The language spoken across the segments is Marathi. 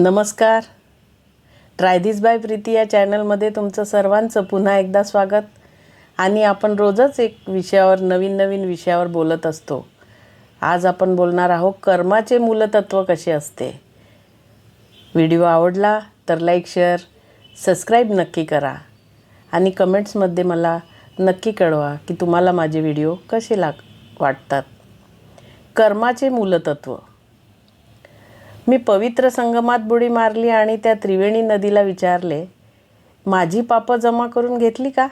नमस्कार. ट्राय दिस बाय प्रीती या चॅनलमध्ये तुमचं सर्वांचं पुन्हा एकदा स्वागत. आणि आपण रोजच एक विषयावर नवीन नवीन विषयावर बोलत असतो. आज आपण बोलणार आहोत कर्माचे मूलतत्व कसे असते? व्हिडिओ आवडला तर लाईक शेअर सबस्क्राईब नक्की करा. आणि कमेंट्समध्ये मला नक्की कळवा की तुम्हाला माझे व्हिडिओ कसे लाग वाटतात. कर्माचे मूलतत्व. मी पवित्र संगमात बुडी मारली आणि त्या त्रिवेणी नदीला विचारले माझी पापं जमा करून घेतली का?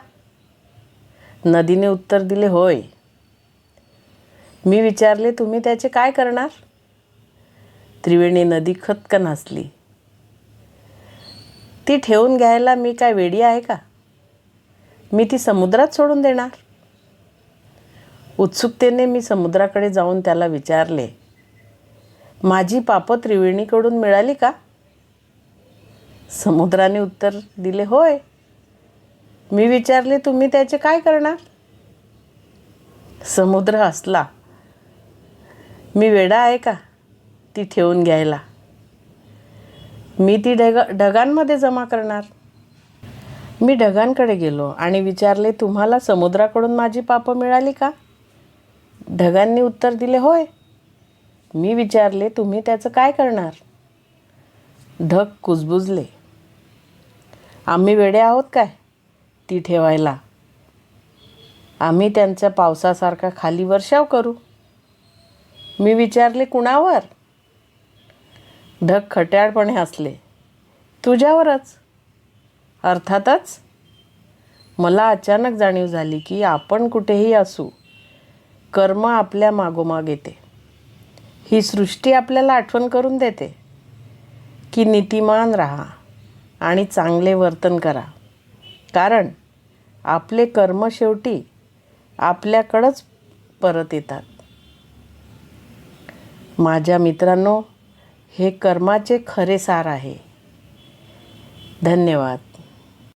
नदीने उत्तर दिले होय. मी विचारले तुम्ही त्याचे काय करणार? त्रिवेणी नदी खतकन हसली. ती ठेवून घ्यायला मी काय वेडी आहे का? मी ती समुद्रात सोडून देणार. उत्सुकतेने मी समुद्राकडे जाऊन त्याला विचारले माझी पापं त्रिवेणीकडून मिळाली का? समुद्राने उत्तर दिले होय. मी विचारले तुम्ही त्याचे काय करणार? समुद्र असला मी वेडा आहे का? ती ठेवून घ्यायला. मी ती ढग ढगांमध्ये जमा करणार. मी ढगांकडे गेलो आणि विचारले तुम्हाला समुद्राकडून माझी पापं मिळाली का? ढगांनी उत्तर दिले होय. मी विचारले तुम्ही त्याचं काय करणार? ढग कुजबुजले. आम्ही वेडे आहोत काय? ती ठेवायला. आम्ही त्यांचा पावसासारखा खाली वर्षाव करू. मी विचारले कुणावर? ढग खट्याळपणे हसले. तुझ्यावरच. अर्थातच? मला अचानक जाणीव झाली की आपण कुठेही असू कर्म आपल्या मागोमाग येते. ही सृष्टी आपल्याला आठवण करून देते. की नीतिमान राहा आणि चांगले वर्तन करा. कारण आपले कर्म शेवटी आपल्याकडंच परत येतात. माझ्या मित्रांनो हे कर्माचे खरे सार आहे. धन्यवाद.